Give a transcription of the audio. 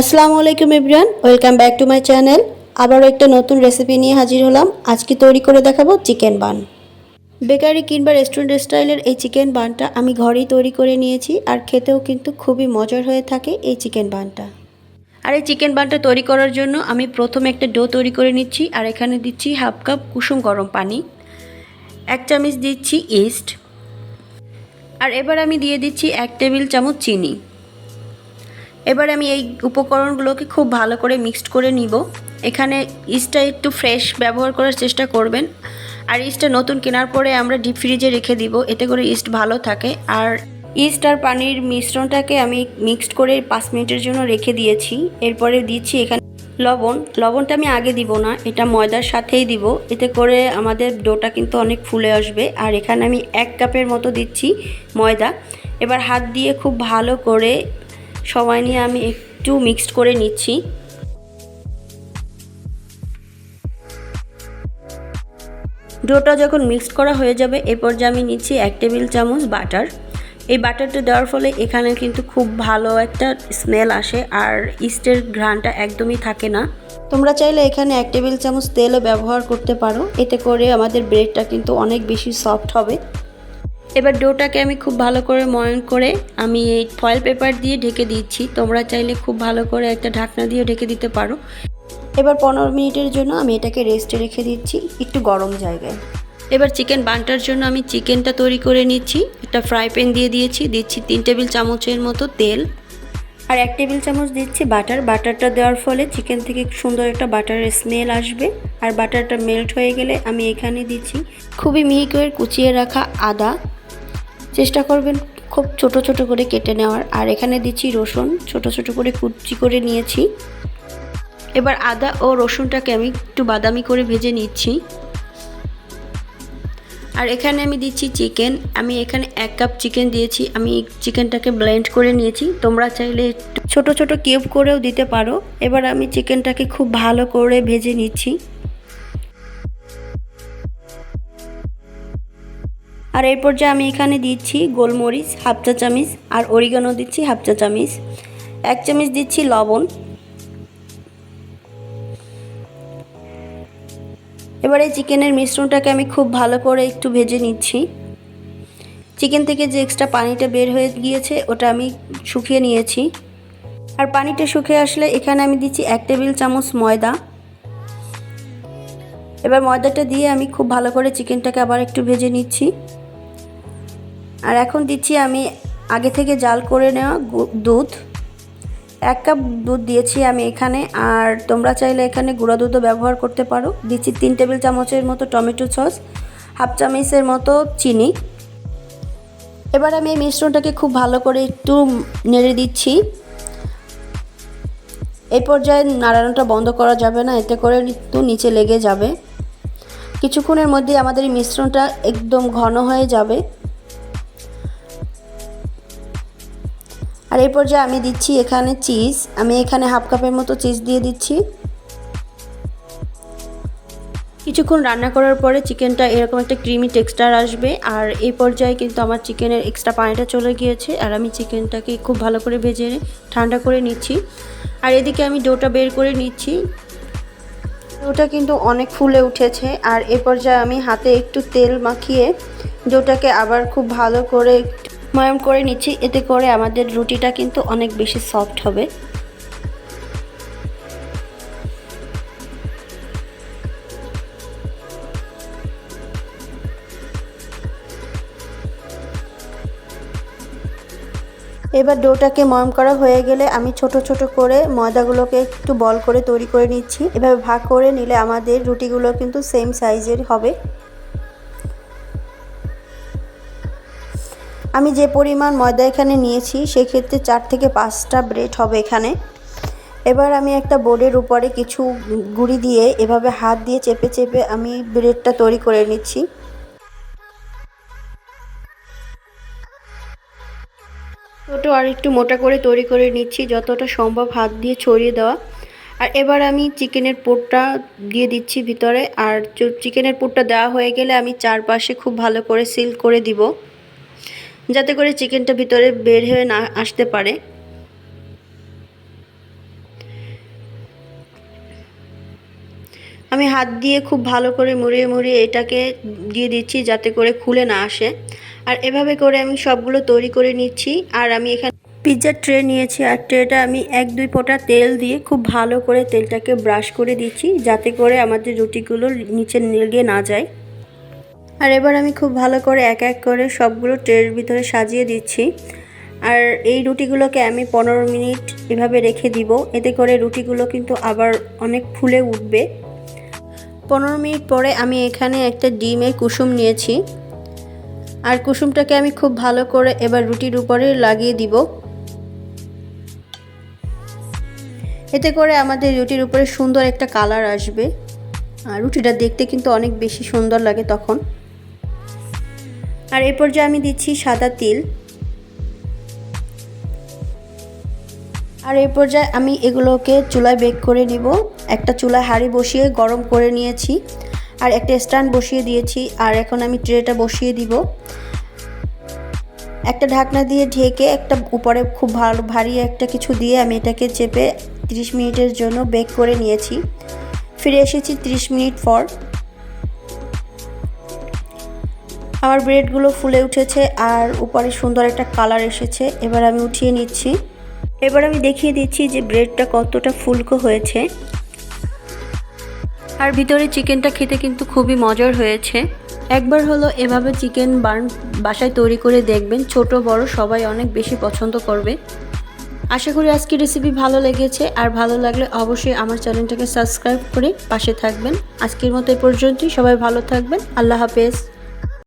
আসসালামু আলাইকুম Ibran welcome back to my channel. আবারও একটা নতুন রেসিপি নিয়ে হাজির হলাম। আজকে তৈরি করে দেখাবো চিকেন বান। বেকারি কিংবা রেস্টুরেন্ট স্টাইলের এই চিকেন বানটা আমি ঘরেই তৈরি করে নিয়েছি আর খেতেও কিন্তু খুবই মজার হয়ে থাকে এই চিকেন বানটা। আর এই চিকেন বানটা তৈরি করার জন্য আমি প্রথমে একটা ডো তৈরি করে নিচ্ছি আর এখানে দিচ্ছি হাফ কাপ কুসুম গরম পানি, এক চামচ দিচ্ছি ইস্ট, আর এবার আমি দিয়ে দিচ্ছি এক টেবিল চামচ চিনি। এবার আমি এই উপকরণগুলোকে খুব ভালো করে মিক্সড করে নিব। এখানে ইস্টটা একটু ফ্রেশ ব্যবহার করার চেষ্টা করবেন। আর ইস্টটা নতুন কেনার পরে আমরা ডিপ ফ্রিজে রেখে দিব, এতে করে ইস্ট ভালো থাকে। আর ইস্ট আর পানির মিশ্রণটাকে আমি মিক্সড করে পাঁচ মিনিটের জন্য রেখে দিয়েছি। এরপরে দিচ্ছি এখানে লবণ। লবণটা আমি আগে দিব না, এটা ময়দার সাথেই দিব। এতে করে আমাদের ডোটা কিন্তু অনেক ফুলে আসবে। আর এখানে আমি এক কাপের মতো দিচ্ছি ময়দা। এবার হাত দিয়ে খুব ভালো করে সময় নিয়ে আমি একটু মিক্সড করে নিচ্ছি। ডোটা যখন মিক্সড করা হয়ে যাবে এরপর যে আমি নিচ্ছি এক টেবিল চামচ বাটার। এই বাটারটা দেওয়ার ফলে এখানে কিন্তু খুব ভালো একটা স্মেল আসে আর ইস্টের ঘ্রাণটা একদমই থাকে না। তোমরা চাইলে এখানে এক টেবিল চামচ তেলও ব্যবহার করতে পারো। এতে করে আমাদের ব্রেডটা কিন্তু অনেক বেশি সফট হবে। এবার ডোটাকে আমি খুব ভালো করে ময়ন করে আমি এই ফয়েল পেপার দিয়ে ঢেকে দিচ্ছি। তোমরা চাইলে খুব ভালো করে একটা ঢাকনা দিয়ে ঢেকে দিতে পারো। এবার পনেরো মিনিটের জন্য আমি এটাকে রেস্টে রেখে দিচ্ছি, একটু গরম জায়গায়। এবার চিকেন বানটার জন্য আমি চিকেনটা তৈরি করে নিচ্ছি। একটা ফ্রাই প্যান দিয়ে দিয়েছি, দিচ্ছি তিন টেবিল চামচের মতো তেল। আর এক টেবিল চামচ দিচ্ছি বাটার বাটারটা দেওয়ার ফলে চিকেন থেকে সুন্দর একটা বাটারের স্মেল আসবে। আর বাটারটা মেল্ট হয়ে গেলে আমি এখানে দিচ্ছি খুবই মিহি করে কুচিয়ে রাখা আদা। চেষ্টা করবেন খুব ছোট ছোট করে কেটে নেওয়ার। আর এখানে দিচ্ছি রসুন, ছোট ছোট করে কুচি করে নিয়েছি। এবার আদা ও রসুনটাকে আমি একটু বাদামি করে ভেজে নিচ্ছি। আর এখানে আমি দিচ্ছি চিকেন। আমি এখানে এক কাপ চিকেন দিয়েছি। আমি চিকেনটাকে ব্লেন্ড করে নিয়েছি। তোমরা চাইলে ছোট ছোট কিউব করেও দিতে পারো। এবার আমি চিকেনটাকে খুব ভালো করে ভেজে নিচ্ছি। আর এর পর্যায়ে আমি এখানে দিচ্ছি গোলমরিচ, হাফ চা চামিচ, আর অরিগানো দিচ্ছি হাফ চা চামিচ। এক চামিচ দিচ্ছি লবণ। এবার এই চিকেনের মিশ্রণটাকে আমি খুব ভালো করে একটু ভেজে নিচ্ছি। চিকেন থেকে যে এক্সট্রা পানিটা বের হয়ে গিয়েছে, ওটা আমি শুকিয়ে নিয়েছি। আর পানিটা শুকিয়ে আসলে এখানে আমি দিচ্ছি এক টেবিল চামচ ময়দা। এবার ময়দাটা দিয়ে আমি খুব ভালো করে চিকেনটাকে আবার একটু ভেজে নিচ্ছি। আর এখন দিচ্ছি আমি আগে থেকে জাল করে নেওয়া দুধ। এক কাপ দুধ দিয়েছি আমি এখানে, আর তোমরা চাইলে এখানে গুঁড়া দুধও ব্যবহার করতে পারো। দিচ্ছি তিন টেবিল চামচের মতো টমেটো সস, হাফ চামচের মতো চিনি। এবার আমি এই মিশ্রণটাকে খুব ভালো করে একটু নেড়ে দিচ্ছি। এই পর্যায়ে নাড়ানোটা বন্ধ করা যাবে না, এতে করে একটু নিচে লেগে যাবে। কিছুক্ষণের মধ্যে আমাদের এই মিশ্রণটা একদম ঘন হয়ে যাবে। আর এই পর্যায়ে আমি দিচ্ছি এখানে চিজ। আমি এখানে হাফ কাপের মতো চিজ দিয়ে দিচ্ছি। কিছুক্ষণ রান্না করার পরে চিকেনটা এরকম একটা ক্রিমি টেক্সচার আসবে। আর এই পর্যায়ে কিন্তু আমার চিকেনের এক্সট্রা পানিটা চলে গিয়েছে। আর আমি চিকেনটাকে খুব ভালো করে ভেজে ঠান্ডা করে নিচ্ছি। আর এদিকে আমি ডোটা বের করে নিচ্ছি। ডোটা কিন্তু অনেক ফুলে উঠেছে। আর এ পর্যায়ে আমি হাতে একটু তেল মাখিয়ে ডোটাকে আবার খুব ভালো করে ময়ম করে নিচ্ছি, এতে করে আমাদের রুটিটা কিন্তু অনেক বেশি সফট হবে। এবার ডোটাকে ময়ম করা হয়ে গেলে আমি ছোট ছোট করে ময়দাগুলোকে একটু বল করে তৈরি করে নিচ্ছি। এভাবে ভাগ করে নিলে আমাদের রুটিগুলো কিন্তু সেম সাইজের হবে। আমি যে পরিমাণ ময়দা এখানে নিয়েছি, সেক্ষেত্রে চার থেকে পাঁচটা ব্রেড হবে এখানে। এবার আমি একটা বোর্ডের উপরে কিছু গুঁড়ি দিয়ে এভাবে হাত দিয়ে চেপে চেপে আমি ব্রেডটা তৈরি করে নিচ্ছি। ছোটো আর একটু মোটা করে তৈরি করে নিচ্ছি, যতটা সম্ভব হাত দিয়ে ছড়িয়ে দেওয়া। আর এবার আমি চিকেনের পোটটা দিয়ে দিচ্ছি ভিতরে। আর চিকেনের পোটটা দেওয়া হয়ে গেলে আমি চারপাশে খুব ভালো করে সিল করে দিব। যাতে করে চিকেনটা ভিতরে বের হয়ে না আসতে পারে। আমি হাত দিয়ে খুব ভালো করে মুড়িয়ে মুড়িয়ে এটাকে দিয়ে দিচ্ছি যাতে করে খুলে না আসে। আর এভাবে করে আমি সবগুলো তৈরি করে নিচ্ছি। আর আমি এখানে পিৎজার ট্রে নিয়েছি। আর ট্রেটা আমি এক দুই ফোঁটা তেল দিয়ে খুব ভালো করে তেলটাকে ব্রাশ করে দিচ্ছি যাতে করে আমাদের রুটিগুলো নিচে লেগে না যায়। আর এবার আমি খুব ভালো করে এক এক করে সবগুলো ট্রের ভিতরে সাজিয়ে দিচ্ছি। আর এই রুটিগুলোকে আমি পনেরো মিনিট এভাবে রেখে দিব। এতে করে রুটিগুলো কিন্তু আবার অনেক ফুলে উঠবে। পনেরো মিনিট পরে আমি এখানে একটা ডিমের কুসুম নিয়েছি। আর কুসুমটাকে আমি খুব ভালো করে এবার রুটির উপরে লাগিয়ে দিব। এতে করে আমাদের রুটির উপরে সুন্দর একটা কালার আসবে। আর রুটিটা দেখতে কিন্তু অনেক বেশি সুন্দর লাগে তখন। আর এই পর্যায়ে আমি দিচ্ছি সাদা তিল। আর এই পর্যায়ে আমি এগুলোকে চুলায় বেক করে নিব। একটা চুলায় হাঁড়ি বসিয়ে গরম করে নিয়েছি। আর একটা স্ট্যান্ড বসিয়ে দিয়েছি। আর এখন আমি ট্রেটা বসিয়ে দিব। একটা ঢাকনা দিয়ে ঢেকে একটা উপরে খুব ভালো ভারী একটা কিছু দিয়ে আমি এটাকে চেপে 30 মিনিটের জন্য বেক করে নিয়েছি। ফিরে এসেছি 30 মিনিট পর। আমার ব্রেডগুলো ফুলে উঠেছে আর উপরে সুন্দর একটা কালার এসেছে। এবার আমি উঠিয়ে নিচ্ছি। এবার আমি দেখিয়ে দিচ্ছি যে ব্রেডটা কতটা ফুলকো হয়েছে। আর ভিতরে চিকেনটা খেতে কিন্তু খুবই মজার হয়েছে। একবার হলো এভাবে চিকেন বার্ন বাসায় তৈরি করে দেখবেন। ছোট, বড় সবাই অনেক বেশি পছন্দ করবে। আশা করি আজকের রেসিপি ভালো লেগেছে। আর ভালো লাগলে অবশ্যই আমার চ্যানেলটাকে সাবস্ক্রাইব করে পাশে থাকবেন। আজকের মতো এই পর্যন্তই। সবাই ভালো থাকবেন। আল্লাহ হাফেজ।